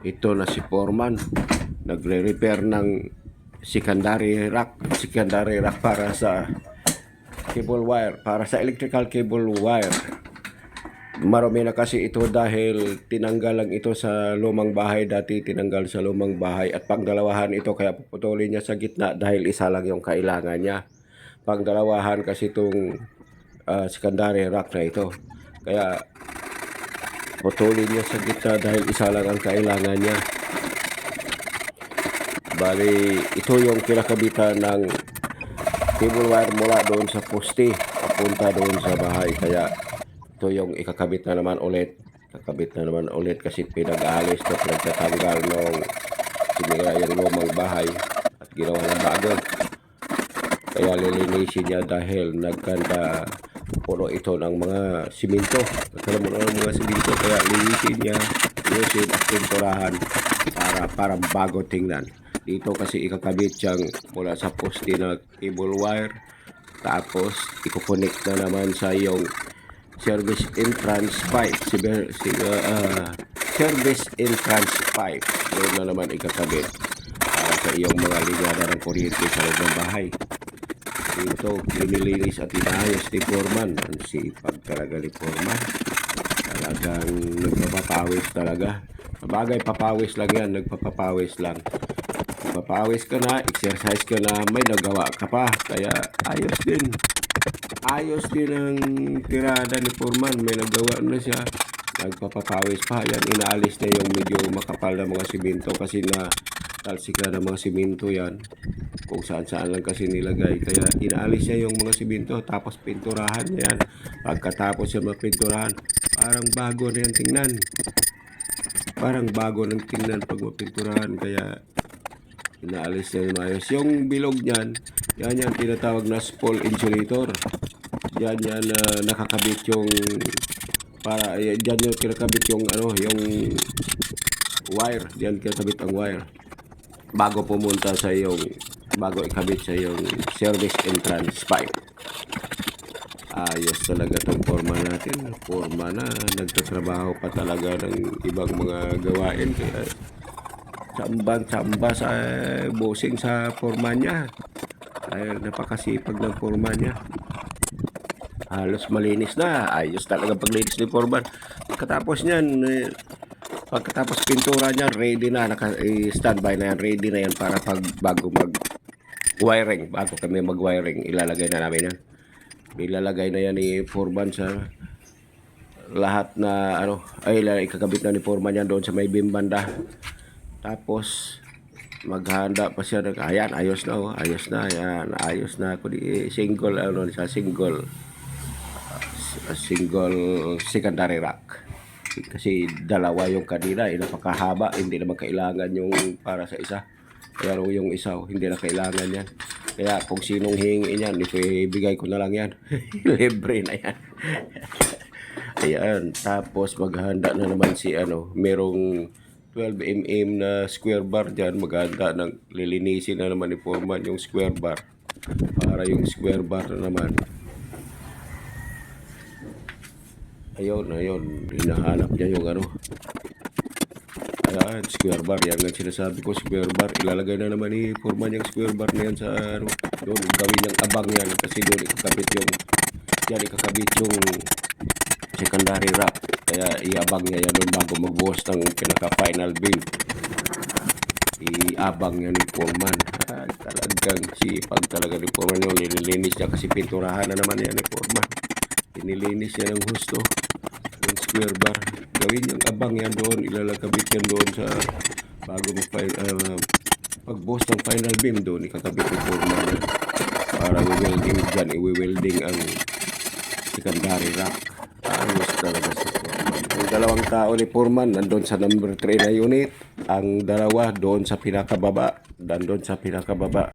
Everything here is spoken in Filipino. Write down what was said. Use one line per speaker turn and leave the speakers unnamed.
ito na si Foreman. Nagre-repair ng secondary rack secondary rack para sa cable wire para sa electrical cable wire. Marami na kasi ito dahil tinanggal lang ito sa lumang bahay. Dati tinanggal sa lumang bahay at pangdalawahan ito kaya puputulin niya sa gitna dahil isa lang yung kailangan niya. Pangdalawahan kasi itong ah, secondary rack na ito. Kaya putulin niya sa gitna dahil isa lang ang kailangan niya. Bali ito yung kinakabitan ng cable wire mula doon sa poste papunta doon sa bahay. Kaya ito yung ikakabit na naman ulit. Kakabit na naman ulit kasi pinag-alis na pinagtatanggal nung sinira yung lumang bahay at ginawa ng bago. Kaya lilinisin niya dahil nagkanda puno ito ng mga simento. Nagkala mo ng mga simento kaya linisin niya linisin at pinturahan para parang bago tingnan. Dito kasi ikakabit siyang mula sa poste na cable wire. Tapos ikukonek na naman sa yung service entrance pipe. Siber, si, ah, service entrance pipe. Doon na naman ikakabit para sa iyong mga linyada ng kuryente sa loob ng bahay dito linilinis at inayos ni Foreman. Ang sipag talaga ni Foreman. Talagang nagpapapawis talaga. Bagay papawis lang yan. Nagpapapawis lang. Papawis ka na exercise ka na may nagawa ka pa. Kaya ayos din. Ayos din ang tirada ni Foreman. May nagawa na siya. Nagpapapawis pa. Yan inaalis na yung medyo makapal na mga simento kasi na talsika ng mga simento yan. Kung saan saan lang kasi nilagay. Kaya inaalis niya yung mga simento tapos pinturahan niya yan. Pagkatapos siya mapinturahan parang bago na yan tingnan. Parang bago ng tingnan pag mapinturahan. Kaya inaalis niya yung ayos yung bilog niyan yan yan tinatawag na spool insulator. Yan yan na nakakabit yung para yan yung kinakabit yung ano yung wire. Yan kinakabit ang wire bago pumunta sa yung bago ikabit sa yung service entrance pipe. Ayos talaga tong forma natin. Forma na nagtatrabaho pa talaga ng ibang mga gawain. Kaya tsambang tsamba sa bossing sa forma niya. Dahil napakasipag ng forma niya. Halos malinis na. Ayos talaga paglinis ni Forman pagkatapos niyan eh, pagkatapos pintura niya ready na naka eh, standby na yan ready na yan para pag bago mag wiring bago kami mag wiring ilalagay na namin yan. Ilalagay na yan ni Forman sa lahat na ano ay ikakabit na ni Forman yan doon sa may bimbanda. Tapos maghanda pa siya ng ayan ayos na oh ayos na ayan ayos na ako di single ano sa single a single secondary rack kasi dalawa yung kanina eh, napakahaba hindi naman kailangan yung para sa isa. Pero yung isa oh, hindi na kailangan yan. Kaya kung sinong hingin yan ibigay ko na lang yan. Libre na yan. Ayan tapos maghanda na naman si ano merong 12 mm na square bar dyan. Maghanda ng lilinisin na naman ni Foreman yung square bar. Para yung square bar na naman ayun ayun. Hinahanap niya yung ano. Ayan square bar. Yan ang sinasabi ko square bar. Ilalagay na naman ni Foreman yung square bar na yan sa ano doon. Gawin niyang abang yan kasi doon ikakabit yung yan ikakabit yung secondary rack kaya iabang niya yan doon bago magbuhos ng pinaka final beam iabang niya ni Foreman ah, talagang sipag talaga ni Foreman yung nililinis niya kasi pinturahan na naman yan ni Foreman inilinis niya ng yung square bar gawin yung abang yan doon ilalagabit yan doon sa bago mag uh, pagbuhos ng final beam doon ikakabit ni Foreman yan para i-welding dyan i-welding ang secondary rack. Ayos talaga si Foreman. Ang dalawang tao ni Foreman nandun sa number 3 na unit. Ang dalawa doon sa pinakababa nandun sa pinakababa